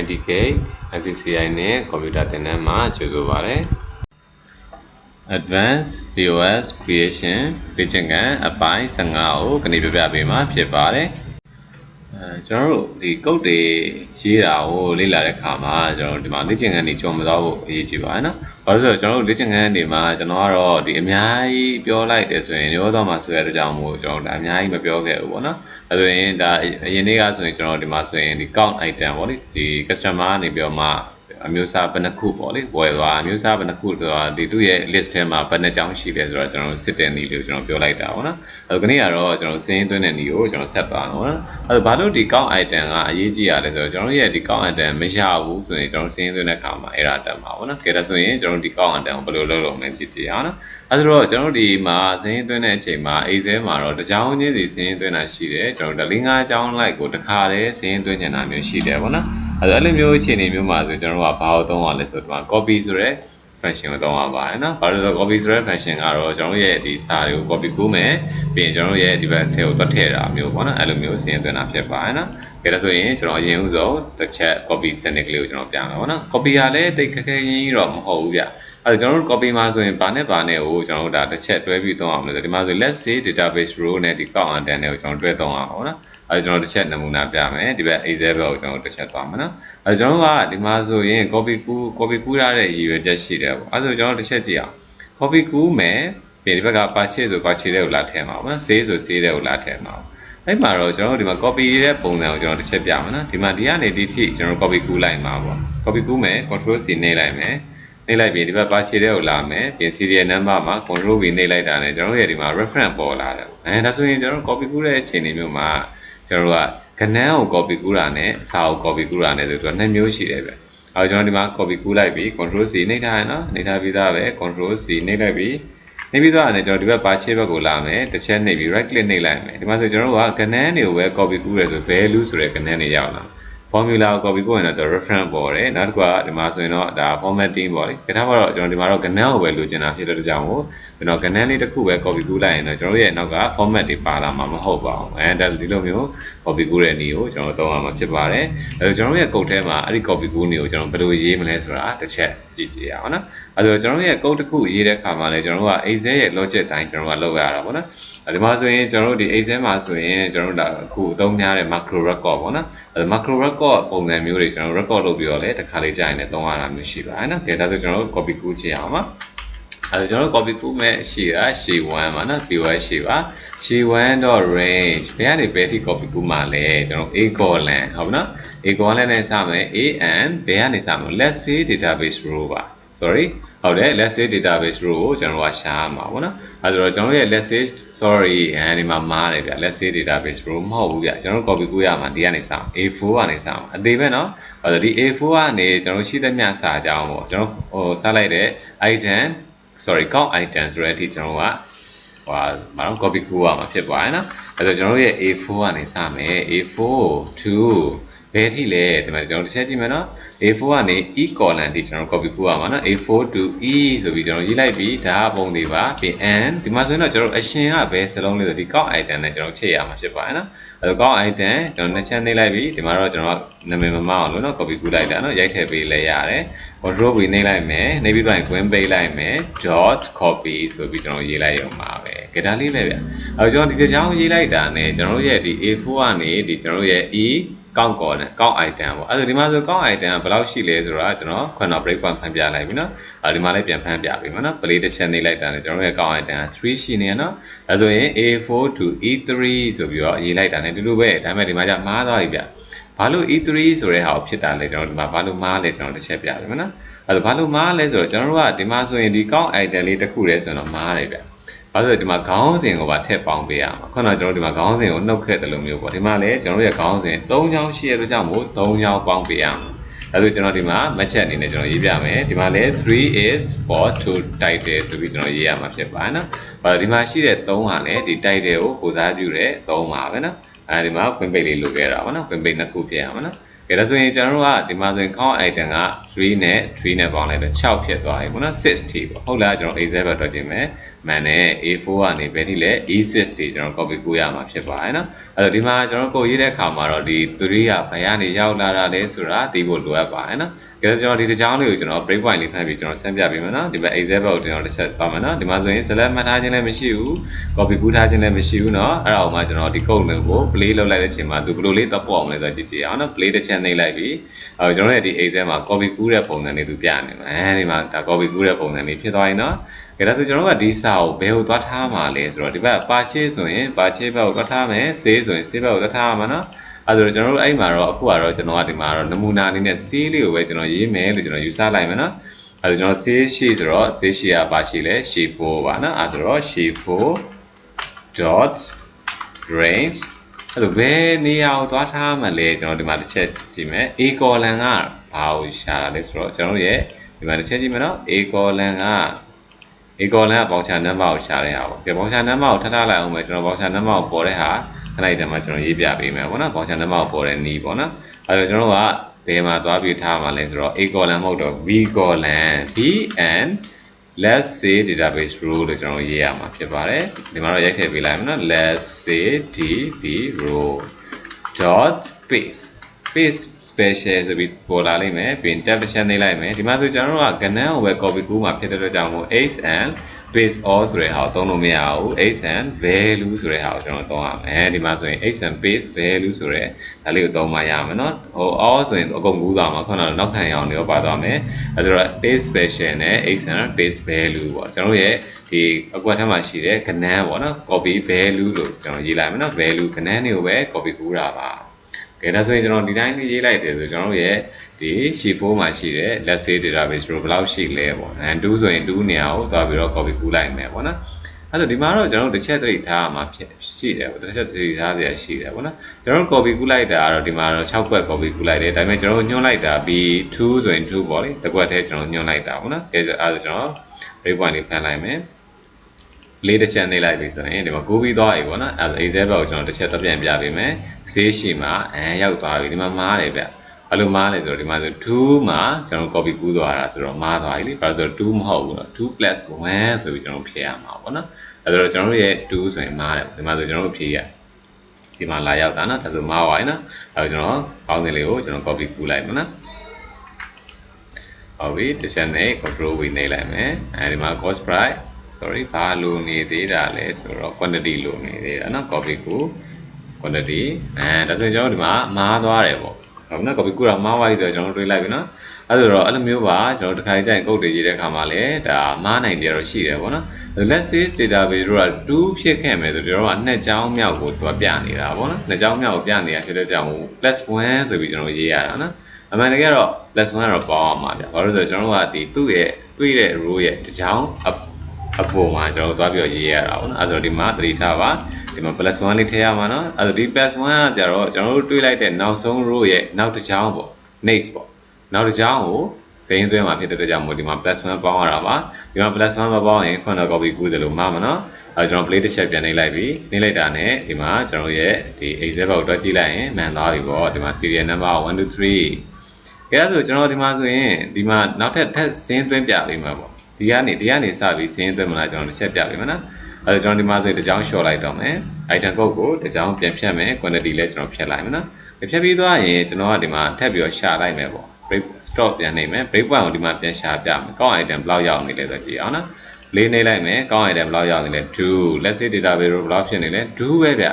IDK ICCI နဲ့ computer သင်တန်းမှာကြိုဆိုပါရစေ Advanced POS Creation လေ့ကျင့်ခန်းအပိုင်း15ကိုခဏပြပြပေးမှာဖြစ်ပါတယ် အဲကျွန်တော်တို့ဒီကုတ်တွေရေးတာကိုလေ့လာတဲ့အခါမှာကျွန်တော်တို့ဒီမှာလေ့ကျင့်ခန်းတွေကြုံမသွားဖို့အရေးကြီးပါတယ်နော်။ဘာလို့လဲဆိုတော့ကျွန်တော်တို့လေ့ကျင့်ခန်းတွေမှာကျွန်တော်ကတော့ဒီအများကြီးပြောလိုက်တယ်ဆိုရင်ရောတော့မှဆိုရတဲ့ကြောင့်မို့ကျွန်တော်ဒါအများကြီးမပြောခဲ့ဘူးပေါ့နော်။အဲဆိုရင်ဒါအရင်နေ့ကဆိုရင်ကျွန်တော်ဒီမှာဆိုရင်ဒီ count item ပေါ့လေဒီ customer ကနေပြီးတော့မှ အမျိုးအစားဘယ်နှခုပေါ့လေဝယ်သွားအမျိုးအစားဘယ်နှခုဆိုတာဒီသူ့ရဲ့ list ထဲမှာဘယ်နှကြောင်းရှိလဲဆိုတော့ကျွန်တော်စစ်တဲ့နည်းလေးကိုကျွန်တော်ပြောလိုက်တာပေါ့နော်အဲဒါကနေ့ကတော့ကျွန်တော်စင်းသွင်းတဲ့နည်းကိုကျွန်တော်ဆက်သွားတော့နော်အဲဒါဘာလို့ဒီ count item ကအရေးကြီးရလဲဆိုတော့ကျွန်တော်ရဲ့ဒီ count item မရဘူးဆိုရင်ကျွန်တော်စင်းသွင်းတဲ့အခါမှာအဲ့ဒါတက်မှာပေါ့နော်ကဲဒါဆိုရင်ကျွန်တော်ဒီ count item ကိုဘယ်လိုလုပ်လုပ်မလဲကြည့်ကြည့်အောင်နော်အဲဒါတော့ကျွန်တော်ဒီမှာစင်းသွင်းတဲ့အချိန်မှာအိစဲမှာတော့တစ်ကြောင်းချင်းစီစင်းသွင်းတာရှိတယ်ကျွန်တော်၄၅ကြောင်းလိုက်ကိုတစ်ခါတည်းစင်းသွင်းနေတာမျိုးရှိတယ်ပေါ့နော် အဲဒါအဲ့လိုမျိုးအခြေအနေမျိုးမှာဆိုကျွန်တော်တို့ကဘာလို့သုံးရလဲဆိုတော့ copy ဆိုတဲ့ function ကိုသုံးရပါတယ်နော်။ဘာလို့လဲဆိုတော့ copy ဆိုတဲ့ function ကတော့ကျွန်တော်ရဲ့ဒီစာတွေကို copy ကူးမယ်ပြီးရင်ကျွန်တော်ရဲ့ဒီဘက်ထဲကိုတွက်ထည့်တာမျိုးပေါ့နော်။အဲ့လိုမျိုးဆင်းသွင်းတာဖြစ်ပါတယ်နော်။ဒါဆိုရင်ကျွန်တော်အရင်ဦးဆုံးတစ်ချက် copy စနစ်ကလေးကိုကျွန်တော်ပြမယ်ပေါ့နော်။ copy ကလည်းတိတ်ခက်ခဲရင်းတော့မဟုတ်ဘူးဗျ။အဲ့ဒါကျွန်တော်တို့ copy မှာဆိုရင်ဘာနဲ့ဘာနဲ့ကိုကျွန်တော်တို့ဒါတစ်ချက်တွဲပြီးသုံးအောင်လို့ဆိုဒီမှာဆို let's say database row နဲ့ဒီ count and then ကိုကျွန်တော်တွဲသုံးအောင်ပေါ့နော်။ အဲကျွန်တော်တစ်ချက်နမူနာပြမယ်ဒီဘက် A7 ဘက်ကိုကျွန်တော်တစ်ချက်သွားမယ်နော်အဲကျွန်တော်ကဒီမှာဆိုရင် copy ကူး copy ကူးရတဲ့ရည်ရွယ်ချက်ရှိတယ်ပေါ့အဲဆိုကျွန်တော်တစ်ချက်ကြည့်အောင် copy ကူးမယ်ပြီးဒီဘက်က purchase ဆို purchase တဲ့ကိုလာထည့်မှာပေါ့နော် save ဆို save တဲ့ကိုလာထည့်မှာပေါ့အဲ့မှာတော့ကျွန်တော်တို့ဒီမှာ copy ရဲ့ပုံစံကိုကျွန်တော်တစ်ချက်ပြမယ်နော်ဒီမှာဒီကနေဒီထိကျွန်တော် copy ကူးလိုက်မှာပေါ့ copy ကူးမယ် control C နှိပ်လိုက်မယ်နှိပ်လိုက်ပြီးဒီဘက်ပါချေတဲ့ကိုလာမယ်ပြင် serial number မှာ control V နှိပ်လိုက်တာနဲ့ကျွန်တော်ရဲ့ဒီမှာ reference ပေါ်လာတယ်အဲဒါဆိုရင်ကျွန်တော် copy ကူးတဲ့အချိန်တွေမျိုးမှာ ကျွန်တော်တို့ကကနန်းကို copy ကူးတာနဲ့အစာကို copy ကူးတာနဲ့ဆိုတော့နှစ်မျိုးရှိတယ်ဗျအဲကျွန်တော်ဒီမှာ copy ကူးလိုက်ပြီး control C နှိပ်ထားရနော်နှိပ်ထားပြီးသားပဲ control C နှိပ်လိုက်ပြီးနှိပ်ပြီးသားနဲ့ကျွန်တော်ဒီဘက်ပါချေဘက်ကိုလာမယ်တစ်ချက်နှိပ်ပြီး right click နှိပ်လိုက်မယ်ဒီမှာဆိုကျွန်တော်တို့ကကနန်းတွေကိုပဲ copy ကူးရဲဆို value ဆိုတဲ့ကနန်းတွေရောက်လာ formula ကို copy ကိုရင်တော့ reference ပေါ်တယ်နောက်တစ်ခုကဒီမှာဆိုရင်တော့ဒါ formatting ပေါ့လေဒါထားတော့ကျွန်တော်ဒီမှာတော့ကဏ္ဍကိုပဲလိုချင်တာဖြစ်တဲ့ကြောင့်ကိုကျွန်တော်ကဏ္ဍလေးတစ်ခုပဲ copy ကူးလိုက်ရင်တော့ကျွန်တော်ရဲ့နောက်က format တွေပါလာမှာမဟုတ်ပါဘူးအဲဒါဒီလိုမျိုး copy ကူးတဲ့နည်းကိုကျွန်တော်သုံးရမှာဖြစ်ပါတယ်အဲကျွန်တော်ရဲ့ code ထဲမှာအဲ့ဒီ copy ကူးနည်းကိုကျွန်တော်ဘယ်လိုရေးမလဲဆိုတာတစ်ချက်ကြည့်ကြည့်ရအောင်နော်အဲဆိုကျွန်တော်ရဲ့ code တစ်ခုရေးတဲ့အခါမှာလည်းကျွန်တော်တို့က Excel ရဲ့ logic တိုင်းကျွန်တော်ကလုပ်ရတာပေါ့နော် ဒီမှာဆိုရင်ကျွန်တော်တို့ဒီ Excel မှာဆိုရင်ကျွန်တော်တို့ဒါအခုအသုံးများတဲ့ macro record ပေါ့နော်အဲ macro record ပုံစံမျိုးတွေကျွန်တော် record လုပ်ပြီးတော့လည်းတစ်ခါလေးကြာရင်လည်းသုံးရတာမျိုးရှိပါတယ်နော်ကဲဒါဆိုကျွန်တော်တို့ copy ကူးချင်အောင်ပါအဲကျွန်တော်တို့ copy ကူးမဲ့ရှေ့ကရှေ့1ပါနော် POS ရှေ့ပါရှေ့ 1.range ဘယ်ကနေဘယ်ထိ copy ကူးမှာလဲကျွန်တော် a colon ဟုတ်ပါနော် a colon နဲ့စမယ် a and ဘယ်ကနေစမလဲ let's say database row ပါ sorry ဟုတ်တယ် let's say database row ကိုကျွန်တော်ကရှားမှာပေါ့နော်အဲဆိုတော့ကျွန်တော်ရဲ့ let's say sorry အဲဒီမှာမားတယ်ဗျ let's say database row မဟုတ်ဘူးဗျကျွန်တော် copy ကူးရမှာဒီကနေစ A4 ကနေစမှာအသေးပဲနော်အဲဆိုဒီ A4 ကနေကျွန်တော်ရှိသမျှစာအကြောင်းပေါ့ကျွန်တော်ဟိုစလိုက်တဲ့ item sorry count item ဆိုတဲ့အထိကျွန်တော်ကဟိုမအောင် copy ကူးရမှာဖြစ်သွားရနော်အဲဆိုကျွန်တော်ရဲ့ A4 ကနေစမယ် A4 2 ဘယ်ထိလဲဒီမှာကျွန်တော်တစ်ချက်ကြည့်မယ်နော် A4 ကနေ E column ထိကျွန်တော် copy ကူးရမှာနော် A4 to E ဆိုပြီးကျွန်တော်ရေးလိုက်ပြီးဒါကပုံတွေပါပြီး N ဒီမှာဆိုရင်တော့ကျွန်တော်အရှင်ကဘယ်စလုံးလေးဆိုဒီ count item နဲ့ကျွန်တော်ချိန်ရမှာဖြစ်ပါတယ်နော်အဲတော့ count item ကျွန်တော်နှစ်ချက်နှိပ်လိုက်ပြီးဒီမှာတော့ကျွန်တော်နာမည်မမအောင်လို့နော် copy ကူးလိုက်တာနော်ရိုက်ထည့်ပေးလဲရတယ် control V နှိပ်လိုက်မယ်နှိပ်ပြီးတော့ queen ပေးလိုက်မယ် dot copy ဆိုပြီးကျွန်တော်ရေးလိုက်ရုံပါပဲကြဒါလေးပဲဗျအဲကျွန်တော်ဒီကြောင်ရေးလိုက်တာနဲ့ကျွန်တော်ရဲ့ဒီ A4 ကနေဒီကျွန်တော်ရဲ့ E ကောက်ကော်နဲ့ကောက် item ပေါ့အဲ့ဒါဒီမှာဆိုကောက် item ကဘယ်လောက်ရှိလဲဆိုတော့ကျွန်တော်ခုန break point ဖန်ပြလိုက်ပြီနော်အဲဒီမှာလည်းပြန်ဖန်ပြပြီနော် play တစ်ချက်နေလိုက်တာနဲ့ကျွန်တော်ရဲ့ကောက် item က3ရှိနေရနော်အဲဆိုရင် A4 to E3 ဆိုပြီးတော့ရေးလိုက်တာနဲ့တူတူပဲဒါပေမဲ့ဒီမှာじゃမားသွားပြီဗျဘာလို့ E3 ဆိုတဲ့ဟာကိုဖြစ်တာလဲကျွန်တော်ဒီမှာဘာလို့မားလဲကျွန်တော်တစ်ချက်ပြပြီနော်အဲ့ဒါဘာလို့မားလဲဆိုတော့ကျွန်တော်တို့ကဒီမှာဆိုရင်ဒီကောက် item လေးတစ်ခုတည်းဆိုတော့မားတယ်ဗျ ဘာလို့ဒီမှာခေါင်းစဉ်ကိုပါထည့်ပေါင်းပေးရမှာခုနကကျွန်တော်ဒီမှာခေါင်းစဉ်ကိုနှုတ်ခဲ့တယ်လို့မျိုးပေါ့ဒီမှာလည်းကျွန်တော်ရဲ့ခေါင်းစဉ်၃ချောင်းရှိရလို့ကြောင့်မို့၃ချောင်းပေါင်းပေးရမှာအဲဒါကျွန်တော်ဒီမှာမချက်အနေနဲ့ကျွန်တော်ရေးပြမယ်ဒီမှာလည်း3 is for to title ဆိုပြီးကျွန်တော်ရေးရမှာဖြစ်ပါနော်ဘာဒီမှာရှိတဲ့3ဟာလည်းဒီ title ကိုကိုစားပြုတဲ့3ပါပဲနော်အဲဒီမှာ queen page လေးလိုခဲ့တာပေါ့နော် queen page နှစ်ခုပြင်ရမှာနော်ကဲဒါဆိုရင်ကျွန်တော်တို့ကဒီမှာဆိုရင် count item က3နဲ့3နဲ့ပေါင်းလိုက်တော့6ဖြစ်သွားပြီပေါ့နော်6ထိပေါ့ဟုတ်လားကျွန်တော် A7 ပဲတွက်ကြည့်မယ်မှန်တယ် A4 ကနေဘယ်ထိလဲ A6 တွေကျွန်တော် copy ကိုရမှာဖြစ်ပါတယ်နော်အဲ့တော့ဒီမှာကျွန်တော်ကိုရေးတဲ့အခါမှာတော့ဒီ3ကဘယ်ကနေရောက်လာတာလဲဆိုတာသိဖို့လိုအပ်ပါတယ်နော်ကဲကျွန်တော်ဒီတစ်ချောင်းလေးကိုကျွန်တော် break point လေးဖတ်ပြီးကျွန်တော်ဆက်ပြပေးမယ်နော်ဒီမှာ Excel ကိုကျွန်တော်တစ်ချက်ပါမယ်နော်ဒီမှာဆိုရင် select မှတ်ထားခြင်းလည်းမရှိဘူး copy ကူးထားခြင်းလည်းမရှိဘူးနော်အဲ့ဒါအောင်မှကျွန်တော်ဒီ code လေးကို play လုပ်လိုက်တဲ့အချိန်မှာသူဘယ်လိုလေးတပ်ပို့အောင်လဲဆိုတော့ကြည့်ကြည့်အောင်နော် play တစ်ချက်နှိပ်လိုက်ပြီးအဲကျွန်တော်ရဲ့ဒီ Excel မှာ copy ကူးတဲ့ပုံစံလေးသူပြနေမှာအဲဒီမှာဒါ copy ကူးတဲ့ပုံစံလေးဖြစ်သွားရင်နော် ကဲဒါဆိုကျွန်တော်ကဒီစာကိုဘယ်ကိုသွားထားမှာလဲဆိုတော့ဒီဘက်ပါချေဆိုရင်ပါချေဘက်ကိုသွားထားမယ်ဆေးဆိုရင်ဆေးဘက်ကိုသွားထားမှာနော်အဲဆိုတော့ကျွန်တော်တို့အဲ့မှာတော့အခုကတော့ကျွန်တော်ကဒီမှာတော့နမူနာအနေနဲ့ဆေးလေးကိုပဲကျွန်တော်ရေးမယ်လို့ကျွန်တော်ယူဆလိုက်မယ်နော်အဲဆိုကျွန်တော်ဆေးရှိဆိုတော့ဆေးရှိကပါရှိလဲရှိ4ပါနော်အဲဆိုတော့ရှိ4 dot range အဲ့လိုဘယ်နေရာကိုသွားထားမှာလဲကျွန်တော်ဒီမှာတစ်ချက်ကြည့်မယ် A column ကဘာကိုရှာတာလဲဆိုတော့ကျွန်တော်ရဲ့ဒီမှာတစ်ချက်ကြည့်မယ်နော် A column က a column ကပေါင်ချာနံပါတ်ကိုရှာတဲ့ဟာပေါ့ကဲပေါင်ချာနံပါတ်ကိုထပ်ထားလိုက်အောင်မယ်ကျွန်တော်ပေါင်ချာနံပါတ်ကိုပေါ်တဲ့ဟာခဏလေးတည်းမှာကျွန်တော်ရေးပြပေးမယ်ပေါ့နော်ပေါင်ချာနံပါတ်ကိုပေါ်တဲ့နီးပေါ့နော်အဲ့တော့ကျွန်တော်ကဘယ်မှာသွားပြီးထားမှလဲဆိုတော့ a column မဟုတ်တော့ b column b and let's say database row လို့ကျွန်တော်ရေးရမှာဖြစ်ပါတယ်ဒီမှာတော့ရိုက်ထည့်ပေးလိုက်မယ်နော် let's say db row dot base base special ဆိုပြီးပေါ်လာလိမ့်မယ်ပြီးရင် tab တစ်ချက်နှိပ်လိုက်မယ်ဒီမှာဆိုကျွန်တော်တို့ကကဏ္ဍကိုပဲ copy ကူးမှာဖြစ်တဲ့အတွက်ကြောင့်မို့ h and base all ဆိုတဲ့ဟာကိုသုံးလို့မရဘူး h and value ဆိုတဲ့ဟာကိုကျွန်တော်သုံးရမယ်ဒီမှာဆိုရင် h and base value ဆိုတဲ့ဒါလေးကိုသုံးမှရမယ်เนาะဟို all ဆိုရင်အကုန်ကူးသွားမှာခုနကနောက်ခံရအောင်တွေပါသွားမယ်အဲဒါတော့ base special နဲ့ h and base value ပေါ့ကျွန်တော်ရဲ့ဒီအကွက်ထဲမှာရှိတဲ့ကဏ္ဍပေါ့နော် copy value လို့ကျွန်တော်ရေးလိုက်မယ်เนาะ value ကဏ္ဍတွေကိုပဲ copy ကူးတာပါ ကဲဒါဆိုရင်ကျွန်တော်ဒီတိုင်းလေးရေးလိုက်တယ်ဆိုကျွန်တော်တို့ရဲ့ဒီ sheet 4မှာရှိတဲ့ let's say database တို့ဘယ်လောက်ရှိလဲပေါ့အဲ2ဆိုရင်2နေရာကိုသွားပြီးတော့ copy ကူးလိုက်မယ်ပေါ့နော်အဲ့တော့ဒီမှာတော့ကျွန်တော်တို့တစ်ချက်သတိထားရမှာဖြစ်ရှိတယ်ပေါ့တစ်ချက်သတိထားရရှိတယ်ပေါ့နော်ကျွန်တော်တို့ copy ကူးလိုက်တာကတော့ဒီမှာတော့6ကွက် copy ကူးလိုက်တယ်ဒါပေမဲ့ကျွန်တော်တို့ညွှန်းလိုက်တာ B2 ဆိုရင်2ပေါ့လေတစ်ကွက်တည်းကျွန်တော်ညွှန်းလိုက်တာပေါ့နော်ကဲအဲ့ဒါကျွန်တော် break point လေးဖန်လိုက်မယ် လေးတစ်ချက်နှိပ်လိုက်ပြီဆိုရင်ဒီမှာကူးပြီးသွားပြီပေါ့နော်အဲ Excel ဘက်ကိုကျွန်တော်တစ်ချက်သပြန်ပြပေးမယ်ဈေးရှိမှာအဲရောက်သွားပြီဒီမှာမားတယ်ဗျဘာလို့မားလဲဆိုတော့ဒီမှာဆို2မှာကျွန်တော် copy ကူးသွားတာဆိုတော့မားသွားပြီလေဘာလို့ဆိုတော့2မဟုတ်ဘူးနော်2 1ဆိုပြီးကျွန်တော်ဖြည့်ရမှာပေါ့နော်အဲဒါတော့ကျွန်တော်တို့ရဲ့2ဆိုရင်မားတယ်ဒီမှာဆိုကျွန်တော်တို့ဖြည့်ရဒီမှာလာရောက်တာနော်ဒါဆိုမားသွားပြီနော်အဲတော့ကျွန်တော်ပေါင်းစင်လေးကိုကျွန်တော် copy ကူးလိုက်မယ်နော်ဟုတ်ပြီတစ်ချက်နဲ့ control V နှိပ်လိုက်မယ်အဲဒီမှာ cost price sorry ဘာလိုနေသေးတာလဲဆိုတော့ quantity လိုနေသေးတာเนาะ copy ကို quantity အဲဒါဆိုရင်ကျွန်တော်ဒီမှာမားသွားတယ်ပေါ့ဟုတ်နော် copy ကိုတော့မားသွားပြီဆိုတော့ကျွန်တော်တွေးလိုက်ပြီเนาะအဲဆိုတော့အဲ့လိုမျိုးပါကျွန်တော်တစ်ခါကြိုင်ကုတ်တွေရေးတဲ့အခါမှာလည်းဒါမားနိုင်တယ်တော့ရှိတယ်ပေါ့နော် let's say database တို့က2ဖြစ်ခဲ့မယ်ဆိုတော့ကျွန်တော်ကနှစ်ချောင်းမြောက်ကိုသူကပြနေတာပေါ့နော်နှစ်ချောင်းမြောက်ကိုပြနေတာဖြစ်တဲ့ကြောင့် plus 1ဆိုပြီးကျွန်တော်ရေးရတာနော်အမှန်တကယ်တော့ plus 1ကတော့ပေါင်းအောင်ပါဗျာဘာလို့လဲဆိုတော့ကျွန်တော်တို့ကဒီသူ့ရဲ့တွေ့တဲ့ row ရဲ့တစ်ချောင်းအပေါ် မှာကျွန်တော်တို့သွားပြီးရေးရတာပေါ့နော်အဲဆိုတော့ဒီမှာသတိထားပါဒီမှာ plus 1လေးထည့်ရမှာနော်အဲဆိုဒီ plus 1ကကြတော့ကျွန်တော်တို့တွေးလိုက်တဲ့နောက်ဆုံး row ရဲ့နောက်တစ်ချောင်းပေါ့ next ပေါ့နောက်တစ်ချောင်းကိုစိမ်းသွင်းမှာဖြစ်တဲ့အတွက်ကြောင့်မို့ဒီမှာ plus 1ပေါင်းရတာပါဒီမှာ plus 1မပေါင်းရင်ခုနက copy ကူးတယ်လို့မှားမှာနော်အဲကျွန်တော် play တစ်ချက်ပြန်နှိပ်လိုက်ပြီနှိပ်လိုက်တာနဲ့ဒီမှာကျွန်တော်ရဲ့ဒီ excel ဘောက်တွက်ကြည့်လိုက်ရင်မှန်သွားပြီပေါ့ဒီမှာ serial number 1 2 3ကဲဆိုကျွန်တော်ဒီမှာဆိုရင်ဒီမှာနောက်ထပ်ထပ်ဆင်းသွင်းပြပေးမှာပေါ့ ဒီကနေဒီကနေစပြီးဆင်းသွင်းမလားကျွန်တော်တစ်ချက်ပြပေးမှာနော်အဲဒါကျွန်တော်ဒီမှာဆိုရင်တစ်ကြောင်း short လိုက်တော့မယ် item code ကိုတစ်ကြောင်းပြန်ဖြတ်မယ် quantity လည်းကျွန်တော်ဖြတ်လိုက်မယ်နော်ဖြတ်ပြီးသွားရင်ကျွန်တော်ကဒီမှာထပ်ပြီးတော့ရှာလိုက်မယ်ပေါ့ break stop ပြန်နေမယ် break point ကိုဒီမှာပြန်ရှာပြမယ်ကောင်း item ဘယ်လောက်ရောက်နေလဲဆိုကြည့်အောင်နော်လေးနေလိုက်မယ်ကောင်း item ဘယ်လောက်ရောက်နေလဲ2 let's say database ဘယ်လောက်ဖြစ်နေလဲ2ပဲဗျ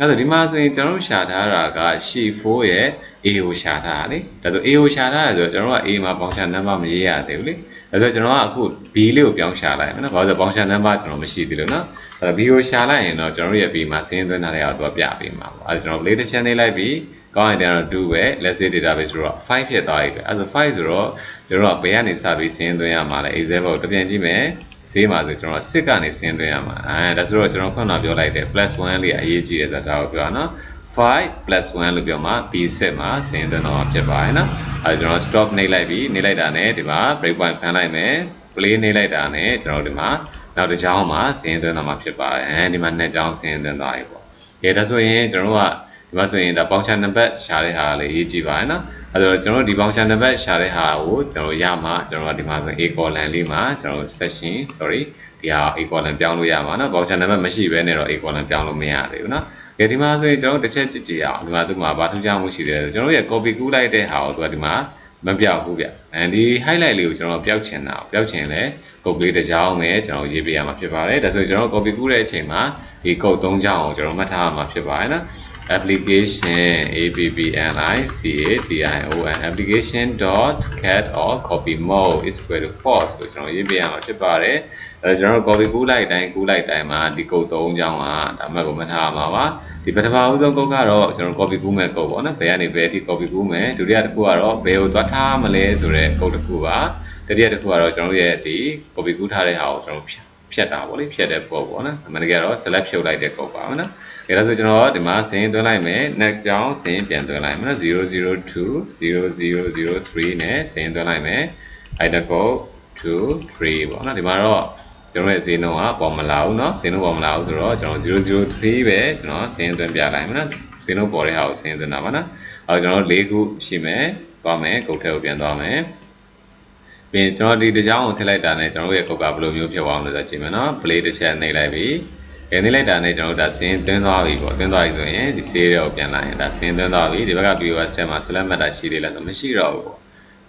အဲ့ဒါဒီမှာဆိုရင်ကျွန်တော်တို့ရှာထားတာက sheet 4ရဲ့ A ကိုရှာထားတာလေဒါဆို A ကိုရှာထားတယ်ဆိုတော့ကျွန်တော်တို့က A မှာပေါင်းရှာ number မရေးရသေးဘူးလေဒါဆိုကျွန်တော်ကအခု B လေးကိုပြောင်းရှာလိုက်မယ်နော်ဘာလို့လဲပေါင်းရှာ number ကျွန်တော်မရှိသေးလို့နော်အဲ B ကိုရှာလိုက်ရင်တော့ကျွန်တော်တို့ရဲ့ B မှာစင်းသွင်းထားတဲ့အောင်သူကပြပေးမှာပေါ့အဲကျွန်တော် play တစ်ချက်နေလိုက်ပြီးကောင်းရင်တော့2ပဲ let's say database ဆိုတော့5ဖြစ်သွားပြီပဲအဲဆို5ဆိုတော့ကျွန်တော်ကဘယ်ကနေစပြီးစင်းသွင်းရမှာလဲ Excel ကိုတပြန်ကြည့်မယ် ဈေးမှာဆိုကျွန်တော်စစ်ကနေဆင်းသွင်းရမှာအဲဒါဆိုတော့ကျွန်တော်ခုနပြောလိုက်တယ် +1 လေးအရေးကြီးတယ်ဆိုတာကိုပြောနော်5 plus 1လို့ပြောမှ B ဆက်မှာဆင်းသွင်းတော့ဖြစ်ပါတယ်နော်အဲကျွန်တော် stop နှိပ်လိုက်ပြီးနှိပ်လိုက်တာနဲ့ဒီမှာ break point ဖန်လိုက်မယ် play နှိပ်လိုက်တာနဲ့ကျွန်တော်ဒီမှာနောက်တစ်ချောင်းမှာဆင်းသွင်းတော့မှာဖြစ်ပါတယ်အဲဒီမှာနှစ်ချောင်းဆင်းသွင်းသွားပြီပေါ့ကဲဒါဆိုရင်ကျွန်တော်တို့က ဒီဒီမှာဆိုရင်ဒါပေါင်ချာနံပါတ်ရှာတဲ့ဟာလေးရေးကြည့်ပါနော်အဲဒါကျွန်တော်တို့ဒီပေါင်ချာနံပါတ်ရှာတဲ့ဟာကိုကျွန်တော်ရမှာကျွန်တော်ကဒီမှာဆိုရင် A column လေးမှာကျွန်တော် section sorry ဒီဟာ A column ပြောင်းလို့ရမှာနော်ပေါင်ချာနံပါတ်မရှိဘဲနဲ့တော့ A column ပြောင်းလို့မရသေးဘူးနော်ကဲဒီမှာဆိုရင်ကျွန်တော်တစ်ချက်ကြည့်ကြည့်အောင်ဒီမှာသူမှာဘာထူးခြားမှုရှိတယ်ကျွန်တော်ရဲ့ copy ကူးလိုက်တဲ့ဟာကိုသူကဒီမှာမပြောက်ဘူးဗျအဲဒီ highlight လေးကိုကျွန်တော်ပျောက်ချင်တာပျောက်ချင်လဲ code လေးတစ်ကြောင်းပဲကျွန်တော်ရေးပေးရမှာဖြစ်ပါတယ်ဒါဆိုကျွန်တော် copy ကူးတဲ့အချိန်မှာဒီ code ၃ကြောင်းကိုကျွန်တော်မှတ်ထားရမှာဖြစ်ပါတယ်နော် application application application dot cat or copy mode is equal to false ကိုကျွန်တော်ရေးပေးရမှာဖြစ်ပါတယ်အဲကျွန်တော် copy ကူးလိုက်တိုင်းကူးလိုက်တိုင်းမှာဒီ code ၃ကြောင်းကဒါမှတ်ကိုမှတ်ထားရမှာပါဒီပထမဦးဆုံး code ကတော့ကျွန်တော် copy ကူးမဲ့ code ပေါ့နော်ဘယ်ကနေဘယ်အထိ copy ကူးမယ်ဒုတိယတစ်ခုကတော့ဘယ်ကိုသွားထားမလဲဆိုတဲ့ code တစ်ခုပါတတိယတစ်ခုကတော့ကျွန်တော်ရဲ့ဒီ copy ကူးထားတဲ့ဟာကိုကျွန်တော် ဖြတ်ဖြတ်တာပေါ့လေဖြတ်တဲ့ပုံပေါ့နော်အမှန်တကယ်တော့ select ဖြုတ်လိုက်တဲ့ပုံပါမယ်နော်ဒါဆိုကျွန်တော်ဒီမှာစင်းသွင်းလိုက်မယ် next ကြောင်းစင်းပြန်သွင်းလိုက်မယ်နော်002 0003နဲ့စင်းသွင်းလိုက်မယ် item code 2 3ပေါ့နော်ဒီမှာတော့ကျွန်တော်ရဲ့ဈေးနှုန်းကပေါ်မလာဘူးเนาะဈေးနှုန်းပေါ်မလာဘူးဆိုတော့ကျွန်တော်003ပဲကျွန်တော်စင်းသွင်းပြလိုက်မယ်နော်ဈေးနှုန်းပေါ်တဲ့ဟာကိုစင်းသွင်းတာပါနော်အဲကျွန်တော်၄ခုရှိမယ်သွားမယ်ကုတ်ထဲကိုပြန်သွားမယ် ပြင်ကျွန်တော်ဒီတစ်ကြောင်းကိုထည့်လိုက်တာနဲ့ကျွန်တော်ရဲ့ကုတ်ကဘယ်လိုမျိုးဖြစ်သွားအောင်လို့ဆိုကြည့်မယ်နော် play တစ်ချက်နှိပ်လိုက်ပြီရနေလိုက်တာနဲ့ကျွန်တော်တို့ဒါဆင်းသွင်းသွားပြီပေါ့သွင်းသွားပြီဆိုရင်ဒီ save တွေကိုပြန်လာရင်ဒါဆင်းသွင်းသွားပြီဒီဘက်က POS ထဲမှာ select matter ရှိသေးလားဆိုမရှိတော့ဘူးပေါ့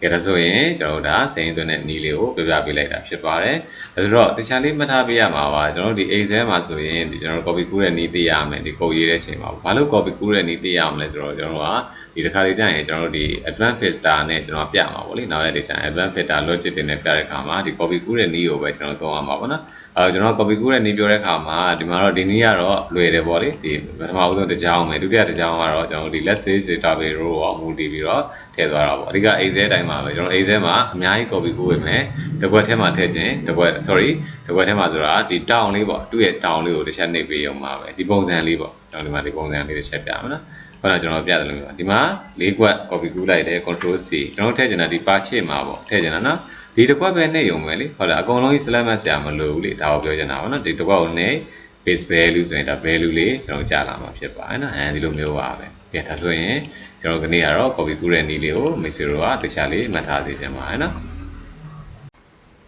ကဲဒါဆိုရင်ကျွန်တော်တို့ဒါဆင်းသွင်းတဲ့နီးလေးကိုပြပြပေးလိုက်တာဖြစ်ပါတယ်ဒါဆိုတော့တခြားလေးမှတ်ထားပေးရမှာပါကျွန်တော်တို့ဒီ Excel မှာဆိုရင်ဒီကျွန်တော်တို့ copy ကူးတဲ့နီးသိရမယ်ဒီ code ရေးတဲ့အချိန်မှာဘာလို့ copy ကူးတဲ့နီးသိရမလဲဆိုတော့ကျွန်တော်တို့က ဒီတစ်ခါလေးကြာရင်ကျွန်တော်တို့ဒီ advanced filter နဲ့ကျွန်တော်ပြမှာပေါ့လေနောက်ရက်ဒီကြာ advanced filter logic တွေနဲ့ပြတဲ့အခါမှာဒီ copy ကူးတဲ့နီးကိုပဲကျွန်တော်သုံးရမှာပေါ့နော်အဲကျွန်တော် copy ကူးတဲ့နီးပြောတဲ့အခါမှာဒီမှာတော့ဒီနီးကတော့လွယ်တယ်ပေါ့လေဒီပထမဦးဆုံးတစ်ကြောင်းပဲဒုတိယတစ်ကြောင်းကတော့ကျွန်တော်ဒီ let's say database row ကိုမူတည်ပြီးတော့ထည့်သွားတာပေါ့အဓိက Excel တိုင်းမှာပဲကျွန်တော် Excel မှာအများကြီး copy ကူးဝင်မယ်တစ်ခွက်ထဲမှာထည့်ခြင်းတစ်ခွက် sorry တစ်ခွက်ထဲမှာဆိုတာဒီ town လေးပေါ့သူ့ရဲ့ town လေးကိုတစ်ချက်နှိပ်ပေးရုံပါပဲဒီပုံစံလေးပေါ့ကျွန်တော်ဒီမှာဒီပုံစံလေးတစ်ချက်ပြမယ်နော် ခုနကကျွန်တော်ပြတယ်လို့မျိုးဒီမှာ၄ခွက် copy ကူးလိုက်တယ် control C ကျွန်တော်ထည့်ချင်တာဒီပါချစ်မှာပေါ့ထည့်ချင်တာနော်ဒီတစ်ခွက်ပဲနှိပ်ရုံပဲလေဟုတ်လားအကုန်လုံးကြီး select မှတ်ဆရာမလိုဘူးလေဒါကိုပြောချင်တာပေါ့နော်ဒီတစ်ခွက်ကိုနှိပ် base value ဆိုရင်ဒါ value လေးကျွန်တော်ကြာလာမှာဖြစ်ပါတယ်နော်အဲဒီလိုမျိုးပါပဲကဲဒါဆိုရင်ကျွန်တော်ဒီနေ့ကတော့ copy ကူးတဲ့နည်းလေးကိုမိတ်ဆွေတို့ကတခြားလေးမှတ်ထားသေးချင်ပါတယ်နော်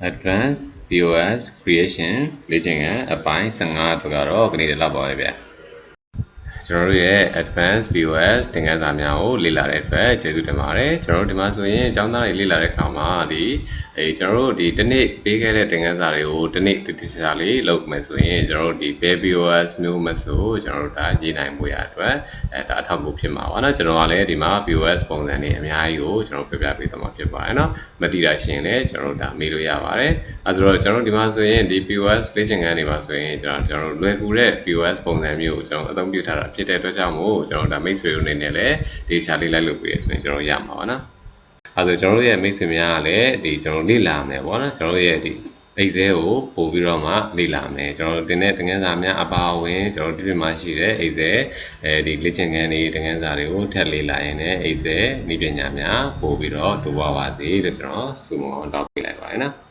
advanced POS creation လေ့ကျင့်ခန်းအပိုင်း15အတွက်ကတော့ဒီနေ့လောက်ပါပဲဗျာ ကျွန်တော်တို့ရဲ့ advanced POS သင်ခန်းစာများကိုလေ့လာတဲ့အတွက်ကျေးဇူးတင်ပါတယ်ကျွန်တော်တို့ဒီမှာဆိုရင်ကျောင်းသားတွေလေ့လာတဲ့အခါမှာဒီအဲကျွန်တော်တို့ဒီတစ်နေ့ပေးခဲ့တဲ့သင်ခန်းစာတွေကိုတစ်နေ့တခြားလေးလုပ်မယ်ဆိုရင်ကျွန်တော်တို့ဒီ Baby POS မျိုးမဆိုကျွန်တော်တို့ဒါရေးနိုင်မှုရအတွက်အဲဒါအထောက်အကူဖြစ်မှာပါเนาะကျွန်တော်ကလည်းဒီမှာ POS ပုံစံတွေအများကြီးကိုကျွန်တော်ပြပြပေးသွားမှာဖြစ်ပါတယ်เนาะမတိတာရှင်လည်းကျွန်တော်တို့ဒါမေးလို့ရပါတယ်အဲဆိုတော့ကျွန်တော်တို့ဒီမှာဆိုရင်ဒီ POS လေ့ကျင့်ခန်းတွေမှာဆိုရင်ကျွန်တော်ကျွန်တော်လွယ်ကူတဲ့ POS ပုံစံမျိုးကိုကျွန်တော်အသုံးပြုထားတာ ဖြစ်တဲ့အတွက်ကြောင့်မို့ကျွန်တော်ဒါမိတ်ဆွေတို့အနေနဲ့လည်းဒီချာလေးလိုက်လုပ်ပေးရဆိုရင်ကျွန်တော်ရမှာပါနော်အဲဆိုကျွန်တော်တို့ရဲ့မိတ်ဆွေများကလည်းဒီကျွန်တော်လေ့လာမယ်ပေါ့နော်ကျွန်တော်တို့ရဲ့ဒီ Excel ကိုပို့ပြီးတော့မှလေ့လာမယ်ကျွန်တော်တို့တင်တဲ့သင်ခန်းစာများအပါအဝင်ကျွန်တော်တို့ဒီမှာရှိတဲ့ Excel အဲဒီလေ့ကျင့်ခန်းတွေသင်ခန်းစာတွေကိုထပ်လေ့လာရင်လည်း Excel နည်းပညာများပို့ပြီးတော့တိုးပွားပါစေလို့ကျွန်တော်ဆုမွန်တောင်းပေးလိုက်ပါတယ်နော်